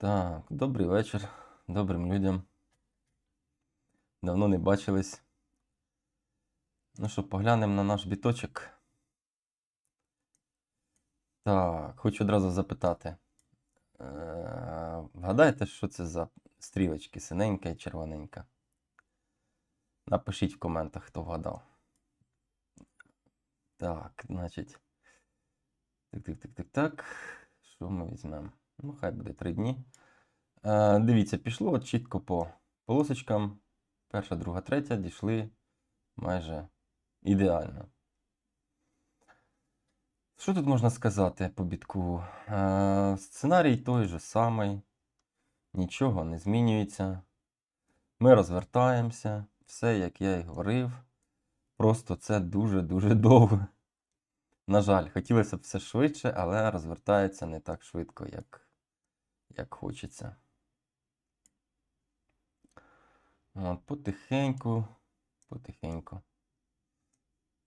Так, добрий вечір добрим людям. Давно не бачились. Ну що, поглянемо на наш біточок. Так, хочу одразу запитати. Е, Вгадайте, що це за стрілочки, синенька і червоненька? Напишіть в коментах, хто вгадав. Так, значить. Так, так, так, так, так. Що ми візьмемо? Ну, хай буде три дні. Е, дивіться, пішло чітко по полосочкам. Перша, друга, третя дійшли майже ідеально. Що тут можна сказати по бітку? Е, сценарій той же самий, нічого не змінюється. Ми розвертаємося, все, як я і говорив. Просто це дуже-дуже довго. На жаль, хотілося б все швидше, але розвертається не так швидко, як, як хочеться. От, потихеньку, потихеньку.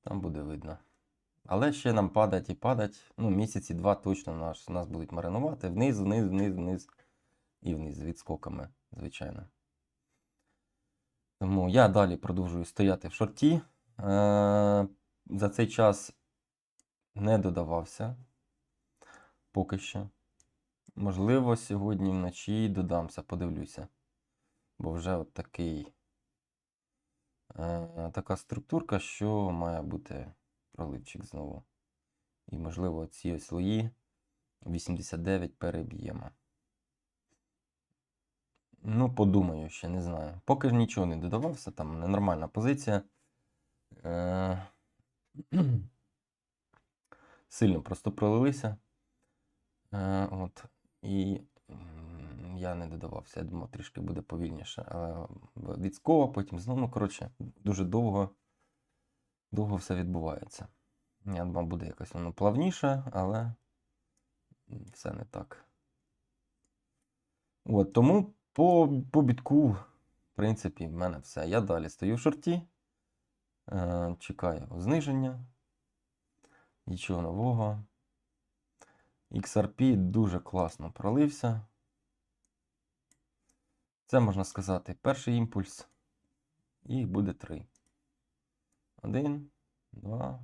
Там буде видно. Але ще нам падать і падать. Ну, місяці два точно наш, нас будуть маринувати. Вниз, вниз, вниз, вниз і вниз з відскоками, звичайно. Тому я далі продовжую стояти в шорті. Е, за цей час не додавався поки що. Можливо, сьогодні вночі додамся, подивлюся. Бо вже от такий, е, така структурка, що має бути проливчик знову. І, можливо, ці ось слої 89 переб'ємо. Ну, подумаю, ще не знаю. Поки ж нічого не додавався, там ненормальна позиція. Е, Сильно просто пролилися. Е, от. І я не додавався. Я думав, трішки буде повільніше. Але відскова, потім знову, ну, коротше, дуже довго, довго все відбувається. Я думав, буде якось воно плавніше, але все не так. От, тому по, по бітку, в принципі, в мене все. Я далі стою в шорті, е, чекаю зниження. Нічого нового. XRP дуже класно пролився. Це можна сказати перший імпульс. Їх буде три. Один, два,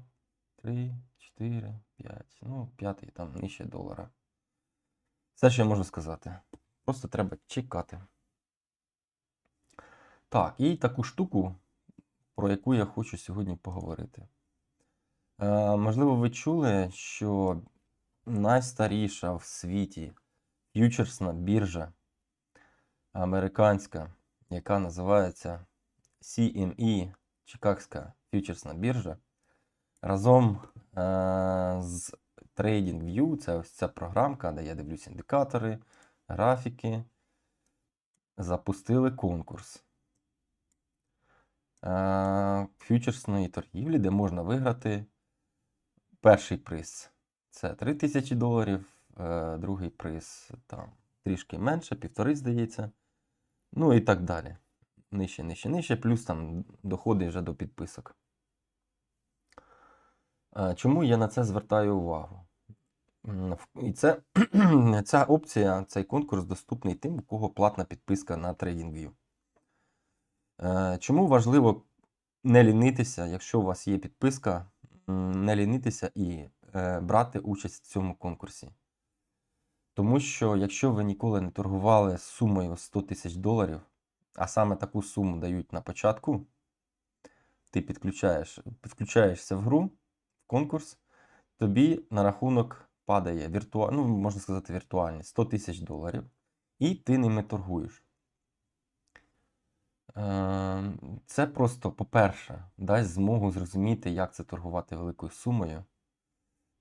три, чотири, п'ять. Ну, п'ятий там нижче долара. Все, що я можу сказати. Просто треба чекати. Так, і таку штуку, про яку я хочу сьогодні поговорити. Е, можливо, ви чули, що найстаріша в світі ф'ючерсна біржа американська, яка називається CME, Чикагська ф'ючерсна біржа, разом е, з TradingView, це ось ця програмка, де я дивлюсь індикатори, графіки, запустили конкурс. Е, ф'ючерсної торгівлі, де можна виграти перший приз це 3000 доларів, е, другий приз там трішки менше, півтори, здається. Ну і так далі. Нижче, нижче, нижче, плюс там доходи вже до підписок. Е, Чому я на це звертаю увагу? І це, ця опція, цей конкурс доступний тим, у кого платна підписка на TradingView. Е, Чому важливо не лінитися, якщо у вас є підписка, не лінитися і брати участь в цьому конкурсі. Тому що якщо ви ніколи не торгували сумою 100 тисяч доларів, а саме таку суму дають на початку, ти підключаєш, підключаєшся в гру, в конкурс, тобі на рахунок падає віртуа... ну, можна сказати, віртуальні 100 тисяч доларів, і ти ними торгуєш. Е, Це просто, по-перше, дасть змогу зрозуміти, як це торгувати великою сумою.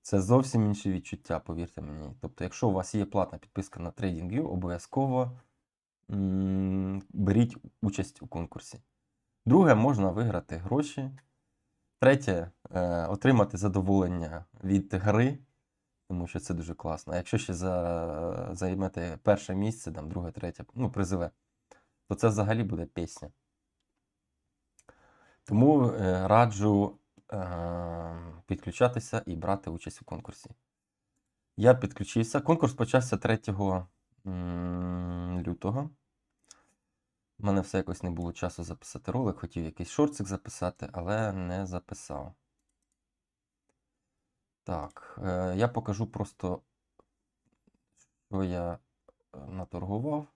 Це зовсім інше відчуття, повірте мені. Тобто, якщо у вас є платна підписка на TradingView, обов'язково беріть участь у конкурсі. Друге, можна виграти гроші. Третє, е, отримати задоволення від гри, тому що це дуже класно. А якщо ще за, займете перше місце, там, друге, третє, ну, призове, то це взагалі буде пісня. Тому е, раджу підключатися і брати участь у конкурсі. Я підключився. Конкурс почався 3 лютого. У мене все якось не було часу записати ролик, хотів якийсь шортик записати, але не записав. Так, е, я покажу просто, що я е, наторгував.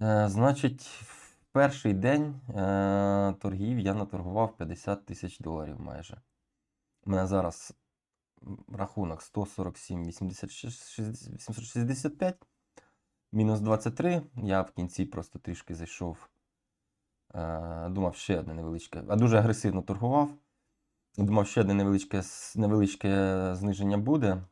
Е, значить, перший день е, торгів я наторгував 50 тисяч доларів майже. У мене зараз рахунок 147 865, мінус 23. Я в кінці просто трішки зайшов. Е, думав, ще одне невеличке, а дуже агресивно торгував. Думав, ще одне невеличке, невеличке зниження буде.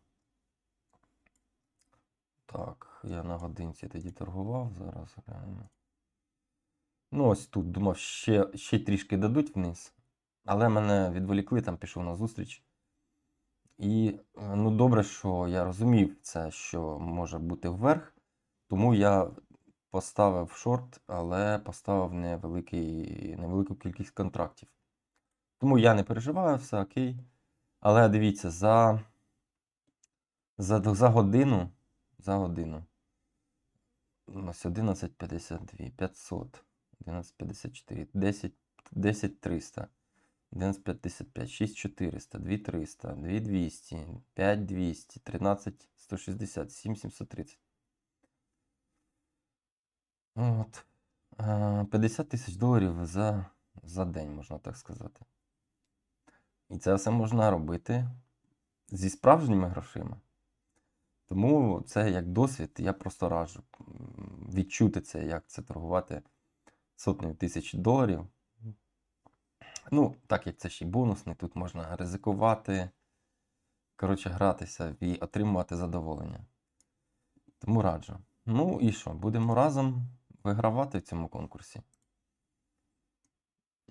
Так, я на годинці тоді торгував, зараз глянемо. Ну, ось тут думав, ще, ще трішки дадуть вниз. Але мене відволікли, там пішов на зустріч. І е, ну, добре, що я розумів це, що може бути вверх. Тому я поставив шорт, але поставив невеликий, невелику кількість контрактів. Тому я не переживаю, все окей. Але дивіться, за, за, за годину, за годину. Ось 11.52, 500, 11.54, 10, 10 300, 11.55, 6400, 2300, 2200, 5200, 13 160, 7 730. От. Е, 50 тисяч доларів за, за день, можна так сказати. І це все можна робити зі справжніми грошима. Тому це як досвід, я просто раджу відчути це, як це торгувати сотнею тисяч доларів. Ну, так як це ще й бонусний, тут можна ризикувати, коротше, гратися і отримувати задоволення. Тому раджу. Ну і що, будемо разом вигравати в цьому конкурсі.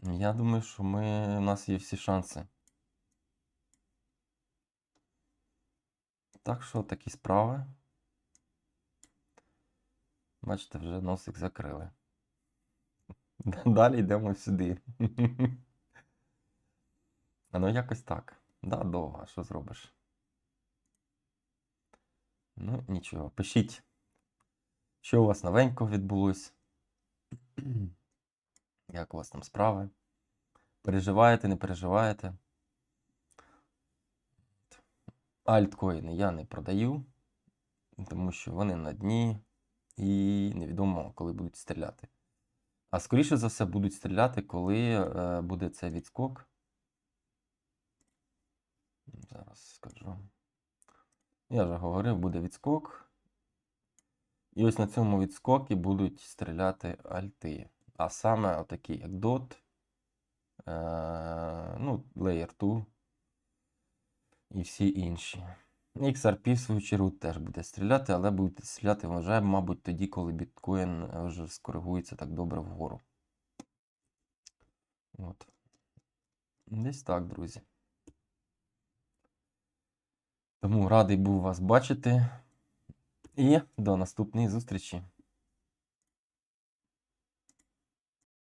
Я думаю, що ми, у нас є всі шанси. Так що такі справи. Бачите, вже носик закрили. Далі йдемо сюди. Ну якось так. Да, довго, що зробиш? Ну, нічого. Пишіть, що у вас новенького відбулось. Як у вас там справи? Переживаєте, не переживаєте? Альткоїни я не продаю, тому що вони на дні і невідомо, коли будуть стріляти. А скоріше за все будуть стріляти, коли е, буде цей відскок. Зараз скажу. Я вже говорив, буде відскок. І ось на цьому відскокі будуть стріляти альти. А саме отакі, як DOT, е, ну, Layer 2 і всі інші. XRP, в свою чергу, теж буде стріляти, але буде стріляти вже, мабуть, тоді, коли біткоін е, вже скоригується так добре вгору. От. Десь так, друзі. Тому радий був вас бачити. І до наступної зустрічі.